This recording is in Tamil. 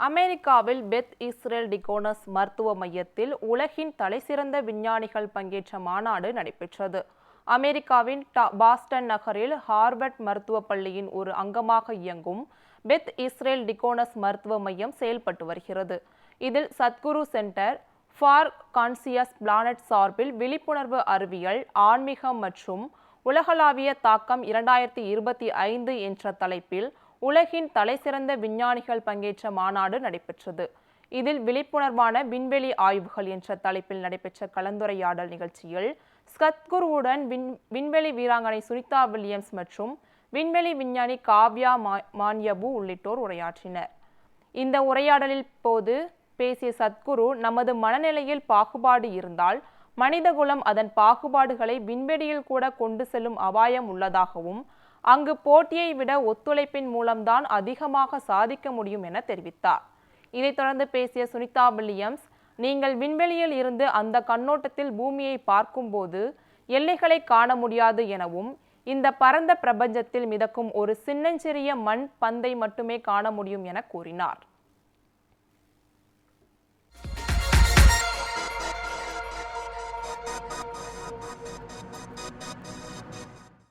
அமெரிக்காவில் பெத் இஸ்ரேல் டிகோனஸ் மருத்துவ மையத்தில் உலகின் தலைசிறந்த விஞ்ஞானிகள் பங்கேற்ற மாநாடு நடைபெற்றது. அமெரிக்காவின் டா- பாஸ்டன் நகரில் ஹார்வர்ட் மருத்துவ பள்ளியின் ஒரு அங்கமாக இயங்கும் பெத் இஸ்ரேல் டிகோனஸ் மருத்துவ மையம் செயல்பட்டு வருகிறது. இதில் Sadhguru center for conscious planet சார்பில் விழிப்புணர்வு அறிவியல் ஆன்மீகம் மற்றும் உலகளாவிய தாக்கம் இரண்டாயிரத்தி இருபத்தி ஐந்து என்ற தலைப்பில் உலகின் தலைசிறந்த விஞ்ஞானிகள் பங்கேற்ற மாநாடு நடைபெற்றது. இதில் விழிப்புணர்வான விண்வெளி ஆய்வுகள் என்ற தலைப்பில் நடைபெற்ற கலந்துரையாடல் நிகழ்ச்சியில் சத்குருவுடன் விண் விண்வெளி வீராங்கனை சுனிதா வில்லியம்ஸ் மற்றும் விண்வெளி விஞ்ஞானி காவ்யா மா- மான்யபு உள்ளிட்டோர் உரையாற்றினர். இந்த உரையாடலில் போது பேசிய சத்குரு நமது மனநிலையில் பாகுபாடு இருந்தால் மனிதகுலம் அதன் பாகுபாடுகளை விண்வெளியில் கூட கொண்டு செல்லும் அபாயம் உள்ளதாகவும் அங்கு போட்டியை விட ஒத்துழைப்பின் மூலம்தான் அதிகமாக சாதிக்க முடியும் என தெரிவித்தார். இதைத் தொடர்ந்து பேசிய சுனிதா வில்லியம்ஸ் நீங்கள் விண்வெளியில் இருந்து அந்த கண்ணோட்டத்தில் பூமியை பார்க்கும்போது எல்லைகளை காண முடியாது எனவும் இந்த பரந்த பிரபஞ்சத்தில் மிதக்கும் ஒரு சின்னஞ்சிறிய மண் பந்தை மட்டுமே காண முடியும் என கூறினார்.